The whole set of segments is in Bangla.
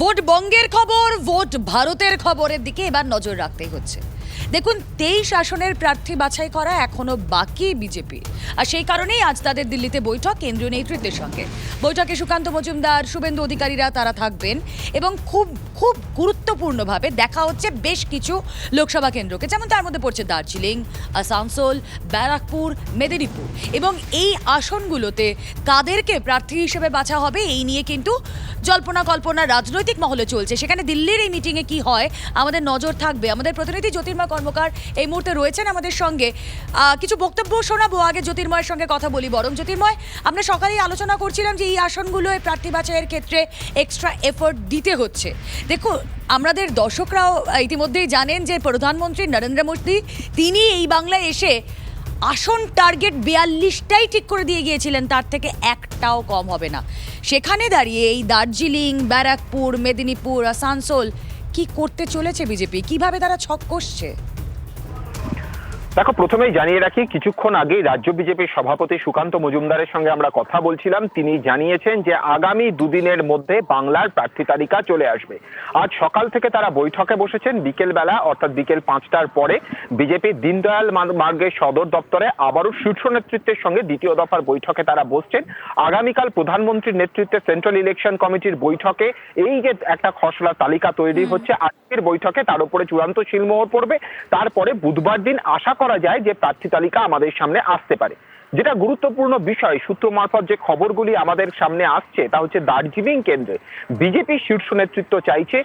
ভোট বঙ্গের খবর, ভোট ভারতের খবরের দিকে এবার নজর রাখতে হচ্ছে। দেখুন, তেইশ আসনের প্রার্থী বাছাই করা এখনও বাকি বিজেপি। আর সেই কারণেই আজ তাদের দিল্লিতে বৈঠক, কেন্দ্রীয় নেতৃত্বের সঙ্গে। বৈঠকে সুকান্ত মজুমদার, শুভেন্দু অধিকারীরা তারা থাকবেন এবং খুব খুব গুরুত্বপূর্ণভাবে দেখা হচ্ছে বেশ কিছু লোকসভা কেন্দ্রকে। যেমন তার মধ্যে পড়ছে দার্জিলিং, আসানসোল, ব্যারাকপুর, মেদিনীপুর। এবং এই আসনগুলোতে কাদেরকে প্রার্থী হিসেবে বাছা হবে, এই নিয়ে কিন্তু জল্পনা কল্পনা রাজনৈতিক মহলে চলছে। সেখানে দিল্লির এই মিটিংয়ে কি হয়, আমাদের নজর থাকবে। আমাদের প্রতিনিধি জ্যোতির্ময় কর্মকার এই মুহূর্তে রয়েছেন আমাদের সঙ্গে। কিছু বক্তব্য শোনাবো আগে জ্যোতির্ময়ের সঙ্গে কথা বলি। বরং জ্যোতির্ময়, আমরা সকালেই আলোচনা করছিলাম যে এই আসনগুলোয় প্রার্থী বাছাইয়ের ক্ষেত্রে এক্সট্রা এফোর্ট দিতে হচ্ছে। দেখুন আমাদের দর্শকরাও ইতিমধ্যেই জানেন যে প্রধানমন্ত্রী নরেন্দ্র মোদী, তিনি এই বাংলায় এসে আসন টার্গেট বিয়াল্লিশটাই ঠিক করে দিয়ে গিয়েছিলেন, তার থেকে একটাও কম হবে না। সেখানে দাঁড়িয়ে এই দার্জিলিং, ব্যারাকপুর, মেদিনীপুর, আসানসোল কি করতে চলেছে বিজেপি? কীভাবে তারা ছক কষছে? দেখো প্রথমেই জানিয়ে রাখি কিছুক্ষণ আগেই রাজ্য বিজেপির সভাপতি সুকান্ত মজুমদারের সঙ্গে আমরা কথা বলছিলাম। তিনি জানিয়েছেন যে আগামী দুদিনের মধ্যে বাংলার প্রার্থী তালিকা চলে আসবে। আজ সকাল থেকে তারা বৈঠকে বসেছেন। বিকেল বেলা অর্থাৎ বিকেল পাঁচটার পরে বিজেপির দীনদয়াল মার্গের সদর দপ্তরে আবারও শীর্ষ নেতৃত্বের সঙ্গে দ্বিতীয় দফার বৈঠকে তারা বসছেন। আগামীকাল প্রধানমন্ত্রীর নেতৃত্বে সেন্ট্রাল ইলেকশন কমিটির বৈঠকে এই যে একটা খসড়া তালিকা তৈরি হচ্ছে আজকের বৈঠকে তার উপরে চূড়ান্ত শিলমোহর পড়বে। তারপরে বুধবার দিন আশা করা যায় যে প্রার্থী তালিকা আমাদের সামনে আসতে পারে। যেটা গুরুত্বপূর্ণ বিষয়, সূত্র মারফত যে খবরগুলি আমাদের সামনে আসছে, তা হচ্ছে দার্জিলিং কেন্দ্রে বিজেপি শীর্ষ নেতৃত্ব চাইছে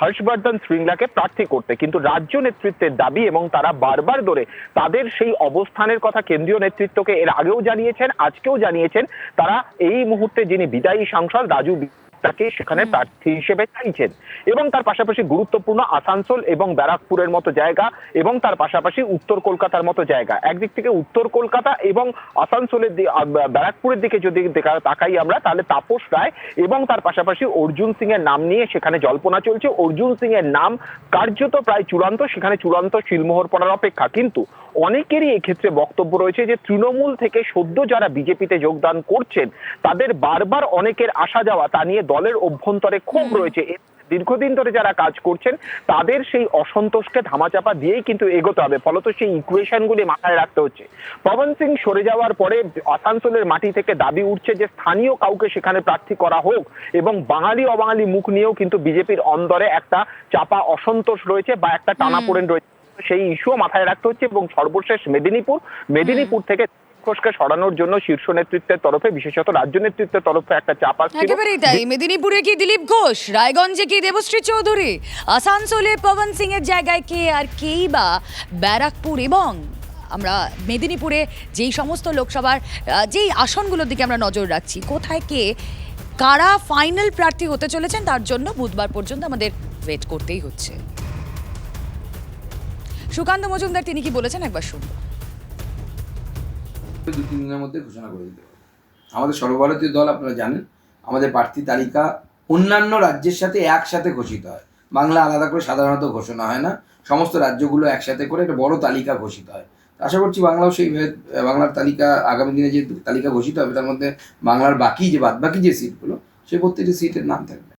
হর্ষবর্ধন শ্রীংলাকে প্রার্থী করতে। কিন্তু রাজ্য নেতৃত্বের দাবি এবং তারা বারবার ধরে তাদের সেই অবস্থানের কথা কেন্দ্রীয় নেতৃত্বকে এর আগেও জানিয়েছেন, আজকেও জানিয়েছেন, তারা এই মুহূর্তে যিনি বিদায়ী সাংসদ রাজু তাকে সেখানে প্রার্থী হিসেবে চাইছেন। এবং তার পাশাপাশি গুরুত্বপূর্ণ আসানসোল এবং ব্যারাকপুরের মতো জায়গা এবং তার পাশাপাশি উত্তর কলকাতার মতো জায়গা। একদিক থেকে উত্তর কলকাতা এবং আসানসোলের ব্যারাকপুরের দিকে যদি তাকাই আমরা, তাহলে তাপস রায় এবং তার পাশাপাশি অর্জুন সিং এর নাম নিয়ে সেখানে জল্পনা চলছে। অর্জুন সিং এর নাম কার্যত প্রায় চূড়ান্ত, সেখানে চূড়ান্ত শিলমোহর পড়ার অপেক্ষা। কিন্তু অনেকেরই এক্ষেত্রে বক্তব্য রয়েছে যে তৃণমূল থেকে সদ্য যারা বিজেপিতে যোগদান করছেন তাদের বারবার অনেকের আসা যাওয়া তা নিয়ে দলের অভ্যন্তরে ক্ষোভ রয়েছে। দীর্ঘদিন ধরে যারা কাজ করছেন তাদের সেই অসন্তোষকে ধামাচাপা দিয়েই কিন্তু এগোতে হবে। ফলত সেই ইকুয়েশনগুলি মাথায় রাখতে হচ্ছে। পবন সিং সরে যাওয়ার পরে আসানসোলের মাটি থেকে দাবি উঠছে যে স্থানীয় কাউকে সেখানে প্রার্থী করা হোক এবং বাঙালি অবাঙালি মুখ নিয়েও কিন্তু বিজেপির অন্দরে একটা চাপা অসন্তোষ রয়েছে বা একটা টানাপোড়েন রয়েছে। সেই ইস্যুও মাথায় রাখতে হচ্ছে এবং সর্বশেষ মেদিনীপুর মেদিনীপুর থেকে ঘোষকে সরানোর জন্য শীর্ষ নেতৃত্বের তরফে বিশেষত রাজ্য নেতৃত্বের তরফে একটা চাপ আসছিল। একেবারেই তাই। মেদিনীপুরে কি দিলীপ ঘোষ রায়গঞ্জে কি দেবশ্রী চৌধুরী আসানসোলে পবন সিং এর জায়গায় কে আর কেই বা ব্যারাকপুর এবং আমরা মেদিনীপুরে যেই সমস্ত লোকসভার যেই আসনগুলোর দিকে আমরা নজর রাখছি কোথায় কে কারা ফাইনাল প্রার্থী হতে চলেছেন তার জন্য বুধবার পর্যন্ত আমাদের ওয়েট করতেই হচ্ছে। সুকান্ত মজুমদার, তিনি কি বলেছেন? একবার শুনব দু, তিন দিনের মধ্যে ঘোষণা করে দিতে আমাদের সর্বভারতীয় দল, আপনারা জানেন, আমাদের প্রার্থী তালিকা অন্যান্য রাজ্যের সাথে একসাথে ঘোষিত হয়। বাংলা আলাদা করে সাধারণত ঘোষণা হয় না। সমস্ত রাজ্যগুলো একসাথে করে একটা বড় তালিকা ঘোষিত হয়। আশা করছি বাংলাও সেই বাংলার তালিকা, আগামী দিনে যে তালিকা ঘোষিত হবে, তার মধ্যে বাংলার বাকি যে বাদ বাকি যে সিটগুলো সে প্রত্যেকটি সিটের নাম থাকবে।